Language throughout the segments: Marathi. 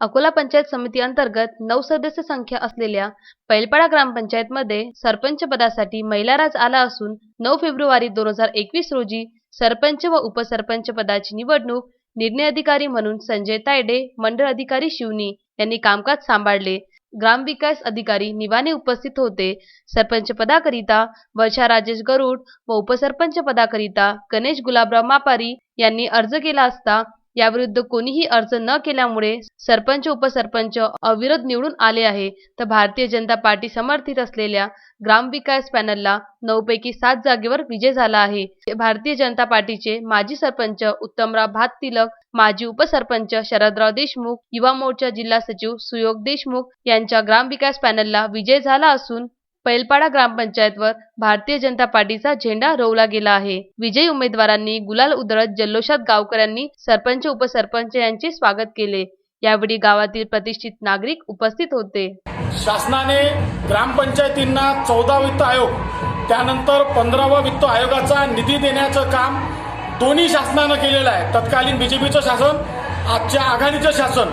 अकोला पंचायत समिती अंतर्गत नऊ सदस्य संख्या असलेल्या पैलपाडा ग्रामपंचायतमध्ये सरपंच पदासाठी महिलाराज आला असून नऊ फेब्रुवारी दोन हजार एकवीस रोजी सरपंच व उपसरपंच पदाची निवडणूक निर्णय अधिकारी म्हणून संजय तायडे मंडळ अधिकारी शिवनी यांनी कामकाज सांभाळले. ग्रामविकास अधिकारी निवाने उपस्थित होते. सरपंच पदाकरिता वर्षा राजेश गरुड व उपसरपंच पदाकरिता गणेश गुलाबराव मापारी यांनी अर्ज केला असता याविरुद्ध कोणीही अर्ज न केल्यामुळे सरपंच उपसरपंच अविरोध निवडून आले आहे. तर भारतीय जनता पार्टी समर्थित असलेल्या ग्रामविकास पॅनलला नऊ पैकी सात जागेवर विजय झाला आहे. भारतीय जनता पार्टीचे माजी सरपंच उत्तमराव भात तिलक माजी उपसरपंच शरदराव देशमुख युवा मोर्चा जिल्हा सचिव सुयोग देशमुख यांच्या ग्रामविकास पॅनलला विजय झाला असून पैलपाडा ग्रामपंचायतवर भारतीय जनता पार्टीचा झेंडा रोवला गेला आहे. विजयी उमेदवारांनी गुलाल उधळत जल्लोषात गावकऱ्यांनी सरपंच उपसरपंच यांचे स्वागत केले. यावेळी गावातील प्रतिष्ठित नागरिक उपस्थित होते. शासनाने ग्रामपंचायतींना चौदा वित्त आयोग त्यानंतर पंधरावा वित्त आयोगाचा निधी देण्याचं काम दोन्ही शासनानं केलेलं आहे. तत्कालीन बीजेपीचं शासन आजच्या आघाडीचं शासन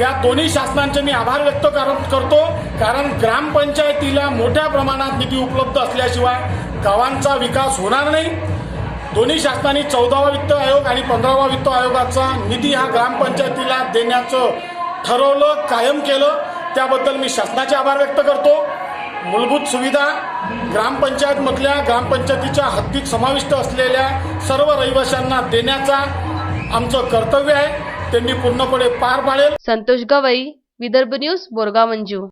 या दोन्ही शासनांचे मी आभार व्यक्त कर करतो. कारण ग्रामपंचायतीला मोठ्या प्रमाणात निधी उपलब्ध असल्याशिवाय गावांचा विकास होणार नाही. दोन्ही शासनाने चौदावा वित्त आयोग आणि पंधरावा वित्त आयोगाचा निधी हा ग्रामपंचायतीला देण्याचं ठरवलं कायम केलं. त्याबद्दल मी शासनाचे आभार व्यक्त करतो. मूलभूत सुविधा ग्रामपंचायतमधल्या ग्रामपंचायतीच्या हद्दीत समाविष्ट असलेल्या सर्व रहिवाशांना देण्याचा आमचं कर्तव्य आहे. त्यांनी पूर्णपणे पार पाडेल. संतोष गवई विदर्भ न्यूज बोरगाव मंजू.